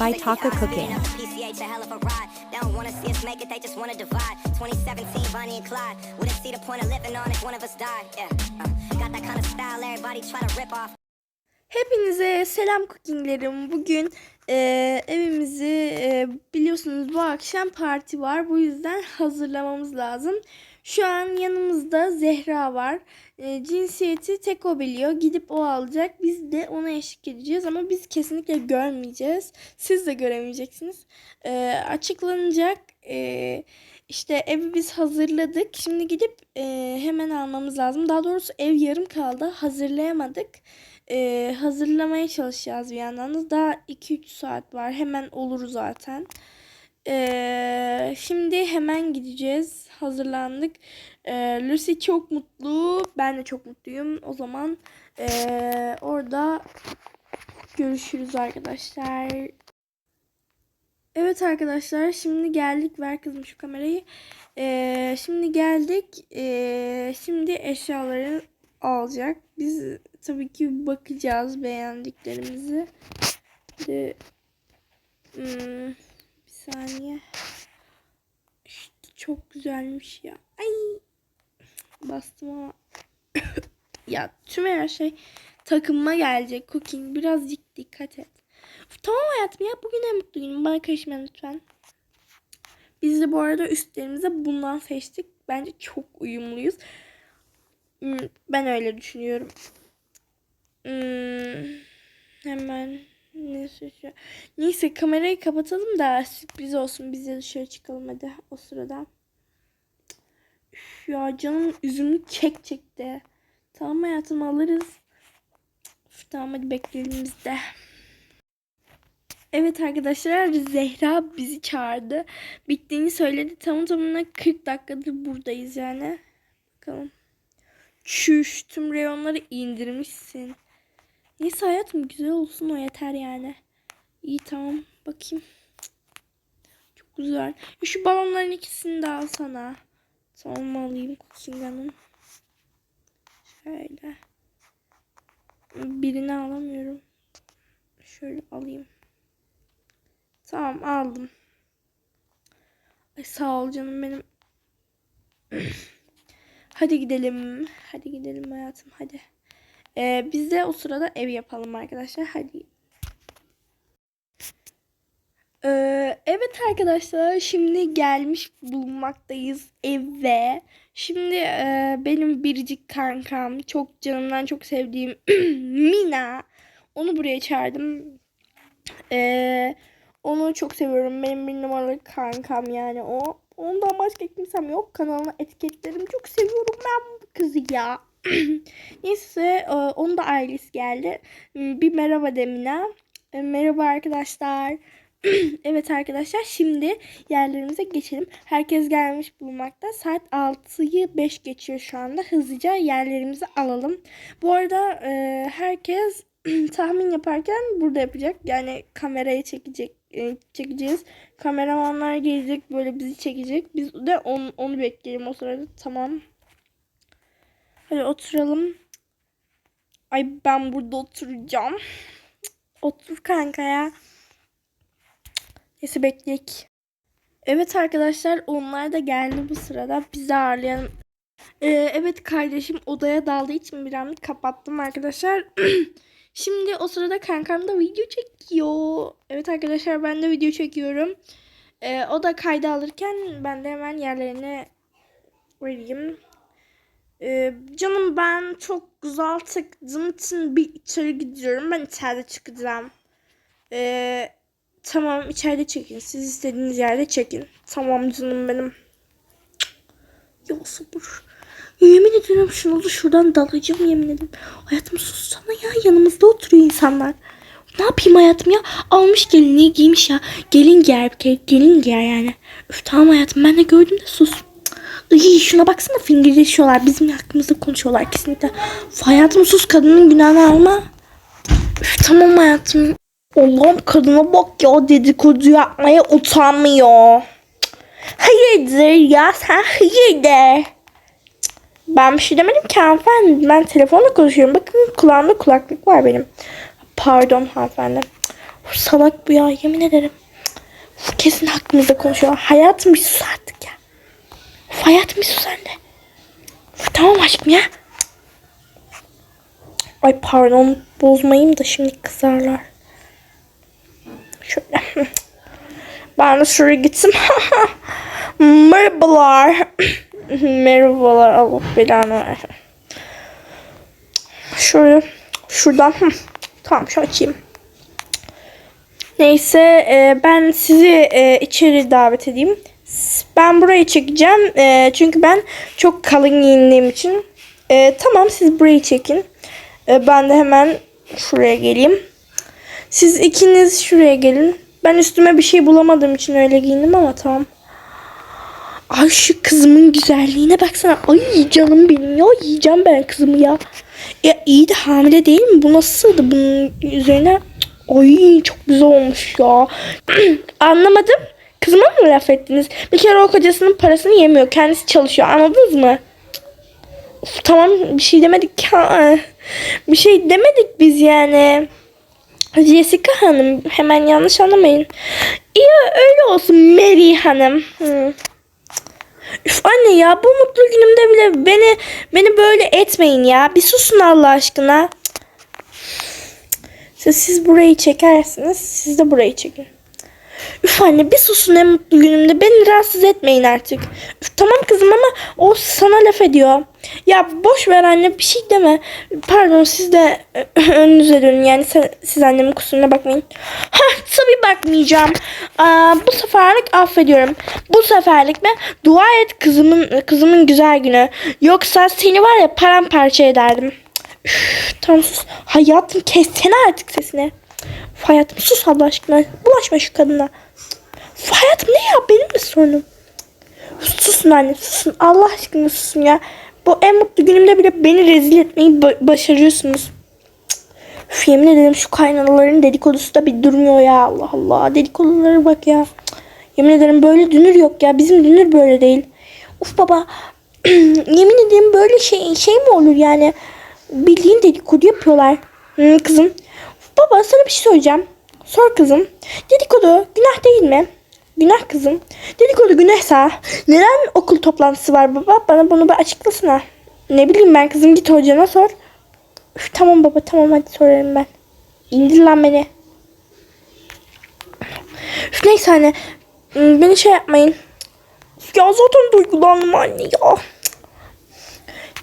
by Taka Cooking. Don't wanna see us make it, they just wanna divide. 2017, Bonnie and Clyde. Wouldn't see the point of living on if one of us died. Yeah. Uh, got that kind of style everybody try to rip off. Hepinize selam cookinglerim. Bugün eee, evimizi eee, biliyorsunuz bu akşam parti var. Bu yüzden hazırlamamız lazım. Şu an yanımızda Zehra var. Eee, cinsiyeti tek o biliyor. Gidip o alacak. Biz de ona eşlik edeceğiz ama biz kesinlikle görmeyeceğiz. Siz de göremeyeceksiniz. Eee, açıklanacak. Eee işte evi biz hazırladık. Şimdi gidip eee, hemen almamız lazım. Daha doğrusu ev yarım kaldı. Hazırlayamadık. Eee, hazırlamaya çalışacağız bir yandan da. Daha 2-3 saat var. Hemen olur zaten. Eee, şimdi hemen gideceğiz. Hazırlandık. Eee, Lucy çok mutlu. Ben de çok mutluyum. O zaman eee, orada görüşürüz arkadaşlar. Evet arkadaşlar şimdi geldik. Ver kızım şu kamerayı. Eee, şimdi geldik. Eee, şimdi eşyaları alacak. Biz tabii ki bakacağız beğendiklerimizi. Şimdi, hmm, saniye. İşte çok güzelmiş ya. Ay bastım ama. ya tüm her şey takımma gelecek. Cooking birazcık dikkat et. Tamam hayatım ya bugün en mutlu günüm. Bana karışma lütfen. Biz de bu arada üstlerimize bundan seçtik. Bence çok uyumluyuz. Hmm, Ben öyle düşünüyorum. Hmm, hemen ne seçeceğim? Neyse kamerayı kapatalım da sürpriz olsun. Biz de dışarı çıkalım hadi o sırada. Üf ya canım üzümlü kek çekti. Tamam hayatım alırız. Üf, tamam hadi bekleyelim biz de. Evet arkadaşlar Zehra bizi çağırdı. Bittiğini söyledi. Tamam tamına 40 dakikadır buradayız yani. Bakalım. Çüş tüm reyonları indirmişsin. Neyse hayatım güzel olsun o yeter yani. İyi tamam bakayım. Çok güzel. Ya Şu balonların ikisini de alsana. Tamam alayım Cooking Hanım. Şöyle. Birini alamıyorum. Şöyle alayım. Tamam aldım. Ay sağ ol canım benim. hadi gidelim. Hadi gidelim hayatım hadi. Ee, biz de o sırada ev yapalım arkadaşlar. Hadi. Ee, evet arkadaşlar şimdi gelmiş bulunmaktayız eve. Şimdi e, benim biricik kankam çok canımdan çok sevdiğim Mina. Onu buraya çağırdım. Ee, onu çok seviyorum. Benim bir numaralı kankam yani o. Ondan başka kimsem yok. Kanalına etiketlerim. Çok seviyorum ben bu kızı ya. Neyse e, onun da ailesi geldi. Bir merhaba Demina. E, Merhaba arkadaşlar. evet arkadaşlar şimdi yerlerimize geçelim. Herkes gelmiş bulunmakta. Saat 6'yı 5 geçiyor şu anda. Hızlıca yerlerimizi alalım. Bu arada e, herkes tahmin yaparken burada yapacak. Yani kameraya çekecek çekeceğiz. Kameramanlar gelecek böyle bizi çekecek. Biz de onu, onu bekleyelim o sırada. Tamam. Hadi oturalım. Ay ben burada oturacağım. Otur kanka ya. Neyse bekleyek. Evet arkadaşlar onlar da geldi bu sırada. Bizi ağırlayalım. Ee, evet kardeşim odaya daldığı için bir an kapattım arkadaşlar. Şimdi o sırada kankam da video çekiyor. Evet arkadaşlar ben de video çekiyorum. Ee, o da kayda alırken ben de hemen yerlerine vereyim. Ee, canım ben çok güzel çıktığım için bir içeri gidiyorum. Ben içeride çıkacağım. Ee, tamam içeride çekin. Siz istediğiniz yerde çekin. Tamam canım benim. Ya sabır. Yemin ediyorum şunu da şuradan dalacağım yemin ederim. Hayatım sussana ya yanımızda oturuyor insanlar. Ne yapayım hayatım ya? Almış gelinliği giymiş ya. Gelin giyer bir kere. Gelin giyer yani. Üf tamam hayatım ben de gördüm de sus. İyi şuna baksana fingirleşiyorlar. Bizim hakkımızda konuşuyorlar kesinlikle. Hayatım sus kadının günahını alma. Üf tamam hayatım. Allah'ım kadına bak ya dedikodu yapmaya utanmıyor. Hayırdır ya sen hayırdır. Ben bir şey demedim ki hanımefendi. Ben telefonla konuşuyorum. Bakın kulağımda kulaklık var benim. Pardon hanımefendi. Salak bu ya yemin ederim. Kesin hakkımızda konuşuyor. Hayatım bir sus artık ya. Uf, hayatım bir sus sen de. Uf, tamam aşkım ya. Ay pardon bozmayayım da şimdi kızarlar. Şöyle. Ben de şuraya gitsin. Merhabalar. Merhabalar Allah belanı versin. Şöyle şuradan tamam şu açayım. Neyse e, ben sizi e, içeri davet edeyim. Ben burayı çekeceğim. E, çünkü ben çok kalın giyindiğim için. E, tamam siz burayı çekin. E, ben de hemen şuraya geleyim. Siz ikiniz şuraya gelin. Ben üstüme bir şey bulamadığım için öyle giyindim ama tamam. Ay şu kızımın güzelliğine baksana. Ay canım benim ya. Yiyeceğim ben kızımı ya. Ya iyi de hamile değil mi? Bu nasıl sığdı bunun üzerine? Ay çok güzel olmuş ya. Anlamadım. Kızıma mı laf ettiniz? Bir kere o kocasının parasını yemiyor. Kendisi çalışıyor. Anladınız mı? Of, tamam bir şey demedik ya. Bir şey demedik biz yani. Jessica Hanım hemen yanlış anlamayın. İyi öyle olsun Mary Hanım. Üf anne ya bu mutlu günümde bile beni beni böyle etmeyin ya. Bir susun Allah aşkına. Siz, siz burayı çekersiniz. Siz de burayı çekin. Üf anne bir susun en mutlu günümde. Beni rahatsız etmeyin artık. Üf, tamam kızım ama o sana laf ediyor. Ya boş ver anne bir şey deme. Pardon siz de önünüze dönün. Yani sen- siz annemin kusuruna bakmayın. Ha tabii bakmayacağım. Aa, bu seferlik affediyorum. Bu seferlik ben dua et kızımın kızımın güzel günü. Yoksa seni var ya paramparça ederdim. Üf, tamam sus. Hayatım kessene artık sesini. Hayatım sus Allah aşkına. Bulaşma şu kadına. Hayatım ne ya benim mi sorunum? Susun anne susun. Allah aşkına susun ya. Bu en mutlu günümde bile beni rezil etmeyi ba- başarıyorsunuz. Üf, yemin ederim şu kaynanaların dedikodusu da bir durmuyor ya. Allah Allah. Dedikodulara bak ya. Yemin ederim böyle dünür yok ya. Bizim dünür böyle değil. Uf baba. yemin ederim böyle şey şey mi olur yani? Bildiğin dedikodu yapıyorlar. Hı, kızım. Uf, baba sana bir şey söyleyeceğim. Sor kızım. Dedikodu günah değil mi? Günah kızım. Dedikodu günahsa neden okul toplantısı var baba? Bana bunu bir açıklasana. Ne bileyim ben kızım git hocana sor. Üf, tamam baba tamam hadi sorarım ben. İndir lan beni. Üf, neyse anne. Hmm, Beni şey yapmayın. Ya zaten duygulandım anne ya.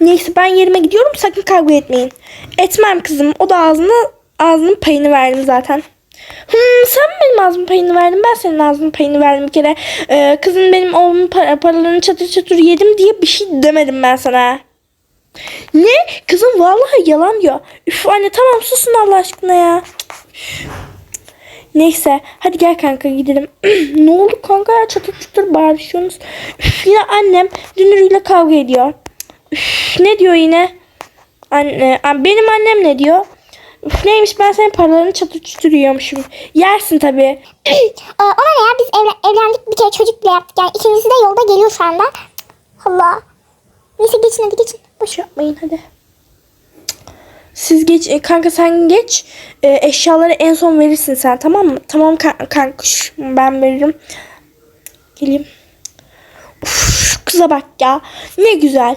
Neyse ben yerime gidiyorum sakın kavga etmeyin. Etmem kızım. O da ağzını ağzının payını verdim zaten. Hmm, sen benim ağzımın payını verdin ben senin ağzının payını verdim bir kere. Ee, kızın benim oğlumun para- paralarını çatır çatır yedim diye bir şey demedim ben sana. Ne? Kızım vallahi yalan diyor. Üf anne tamam susun Allah aşkına ya. Neyse hadi gel kanka gidelim. ne oldu kanka ya çatır çatır bağırışıyorsunuz. Üf, yine annem dünürüyle kavga ediyor. Üf, ne diyor yine? Anne, an- benim annem ne diyor? Üf, neymiş ben senin paralarını yiyormuşum. Yersin tabii. Ona ne ya biz evlen- evlendik bir kere çocuk bile yaptık yani ikincisi de yolda geliyor şu anda. Allah. Neyse geçin hadi geçin. Boş yapmayın hadi. Siz geç e, kanka sen geç. E, eşyaları en son verirsin sen tamam mı? Tamam kan- kanka şş, ben veririm. Geleyim. Uf, şu kıza bak ya. Ne güzel.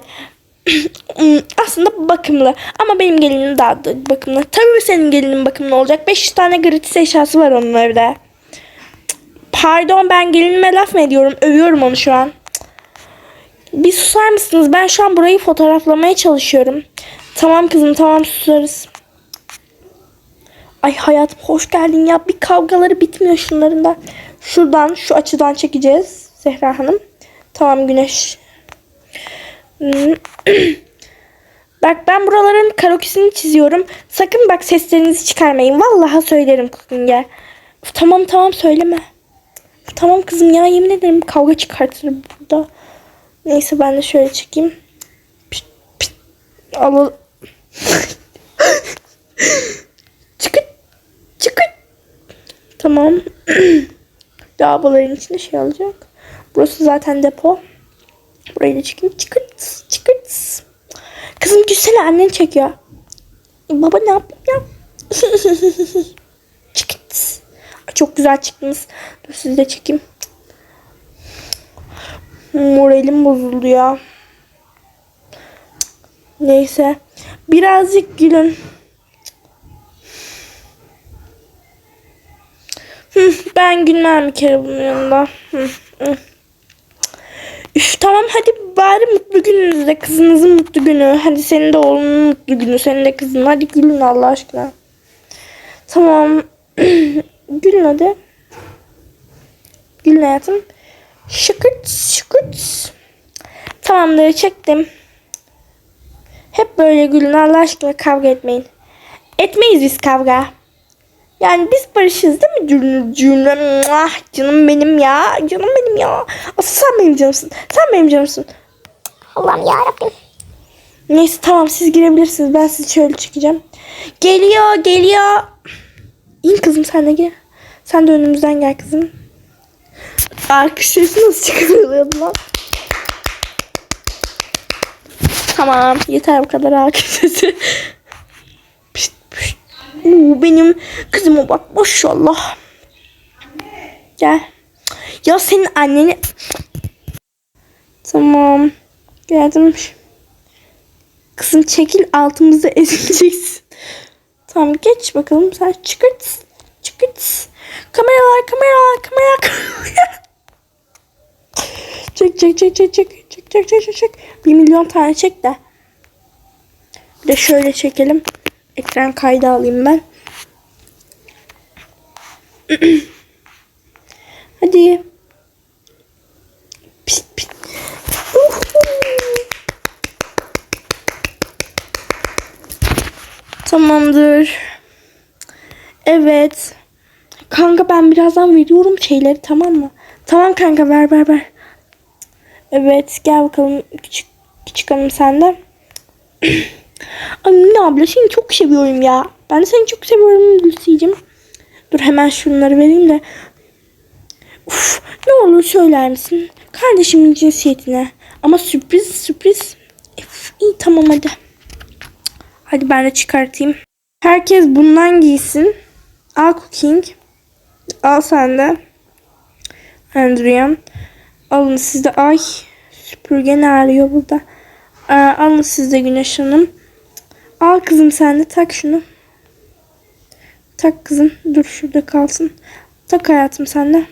Hmm, Aslında bakımlı. Ama benim gelinim daha da bakımlı. Tabii senin gelinin bakımlı olacak. 500 tane gratis eşyası var onun evde. Pardon ben gelinime laf mı ediyorum? Övüyorum onu şu an. Bir susar mısınız? Ben şu an burayı fotoğraflamaya çalışıyorum. Tamam kızım tamam susarız. Ay hayatım hoş geldin ya. Bir kavgaları bitmiyor şunların da. Şuradan şu açıdan çekeceğiz Zehra Hanım. Tamam güneş. Bak ben buraların karokisini çiziyorum. Sakın bak seslerinizi çıkarmayın. Vallahi söylerim Cookin'e. Uf, Tamam tamam söyleme. Tamam kızım ya yemin ederim kavga çıkartırım burada. Neyse ben de şöyle çekeyim. Pişt, pişt. Al çıkın. Çıkın. Tamam. Lavaboların içinde şey olacak. Burası zaten depo. Burayı da çekeyim. Çıkın. Çıkın. Kızım gülsene annen çekiyor. E, baba ne yapayım ya? Çıkın. Çok güzel çıktınız. Dur sizi de çekeyim. Moralim bozuldu ya. Neyse. Birazcık gülün. Ben gülmem bir kere bunun yanında. Üf tamam hadi bari mutlu gününüzde kızınızın mutlu günü. Hadi senin de oğlunun mutlu günü. Senin de kızın. Hadi gülün Allah aşkına. Tamam. gülün hadi. Gülün hayatım. Şıkırt şıkırt. Tamamdır çektim. Hep böyle gülün Allah aşkına kavga etmeyin. Etmeyiz biz kavga. Yani biz barışız değil mi cümle cümle? Ah, canım benim ya. Canım benim ya. Asıl sen benim canımsın. Sen benim canımsın. Allah'ım ya Rabbim. Neyse tamam siz girebilirsiniz. Ben sizi şöyle çekeceğim. Geliyor geliyor. İn kızım sen de gel. Sen de önümüzden gel kızım. Sesi nasıl çıkarılıyordu lan? Tamam yeter bu kadar pişt. Benim kızıma bak maşallah. Gel. Ya senin anneni... Tamam. Geldim. Kızım çekil altımızda ezileceksin. Tamam geç bakalım sen çıkırt. Çıkırt. Kameralar kameralar kamera kamera. çek çek çek çek çek çek çek çek çek çek. Bir milyon tane çek de. Bir de şöyle çekelim. Ekran kaydı alayım ben. Hadi. Pişt, pişt. Tamamdır. Evet. Kanka ben birazdan veriyorum şeyleri tamam mı? Tamam kanka ver ver ver. Evet gel bakalım küçük küçük hanım sen de. Ay Mine abla seni çok seviyorum ya. Ben seni çok seviyorum Lucy'cim. Dur hemen şunları vereyim de. Uf, ne olur söyler misin? Kardeşimin cinsiyetine. Ama sürpriz sürpriz. Uf, iyi tamam hadi. Hadi ben de çıkartayım. Herkes bundan giysin. Al cooking. Al sen de. Andrian. Alın siz de. Ay süpürge ne arıyor burada. Aa, alın siz de Güneş Hanım. Al kızım sen de tak şunu. Tak kızım. Dur şurada kalsın. Tak hayatım sen de.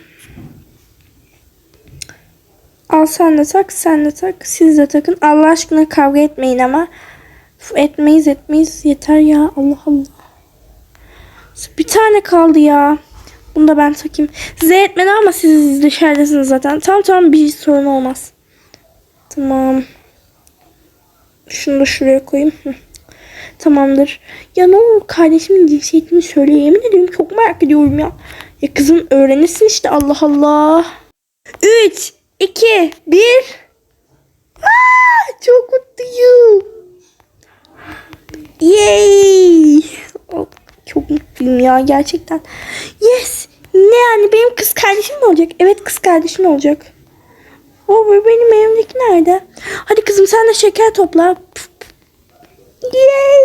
Al sen de tak, sen de tak, siz de takın. Allah aşkına kavga etmeyin ama. Etmeyiz etmeyiz yeter ya Allah Allah. Bir tane kaldı ya. Bunu da ben takayım. Size etmedi ama siz dışarıdasınız zaten. Tamam tamam bir sorun olmaz. Tamam. Şunu da şuraya koyayım. Hı. Tamamdır. Ya ne olur kardeşimin cinsiyetini söyle. Yemin ediyorum çok merak ediyorum ya. Ya kızım öğrenirsin işte Allah Allah. 3, 2, 1. Aa, çok mutluyum. Yay! Oh, Çok mutluyum ya gerçekten. Yes! Ne yani benim kız kardeşim mi olacak? Evet kız kardeşim olacak. O ve benim evimdeki nerede? Hadi kızım sen de şeker topla. Yay!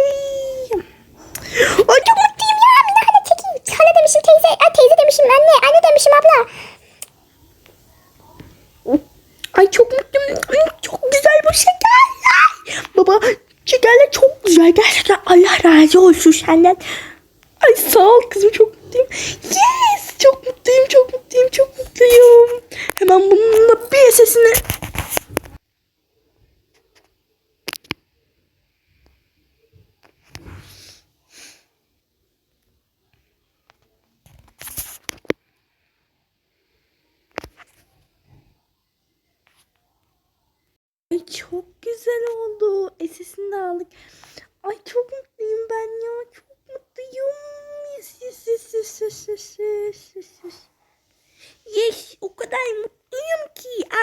Ay çok mutluyum ya. Mine hadi çekeyim. Hala demişim teyze. Ay teyze demişim anne. Anne demişim abla. Ay çok mutluyum. Ay, Çok güzel bu şekerler. Baba şekerler çok güzel. Gerçekten Allah razı olsun senden. Ay sağ ol kızım çok mutluyum. Yes çok mutluyum çok mutluyum çok mutluyum. Hemen bununla bir sesini.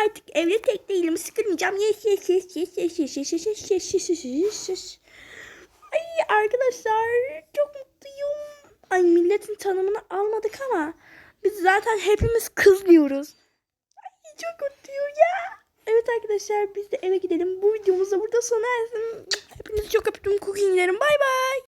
Artık evde tek değilim sıkılmayacağım. Yes yes yes yes yes yes yes yes yes yes yes yes yes yes. Ay arkadaşlar çok mutluyum. Ay milletin tanımını almadık ama biz zaten hepimiz kız diyoruz. Ay çok mutluyum ya. Evet arkadaşlar biz de eve gidelim. Bu videomuz da burada sona ersin. Hepinizi çok öptüm. Cookinglerim. Bay bay.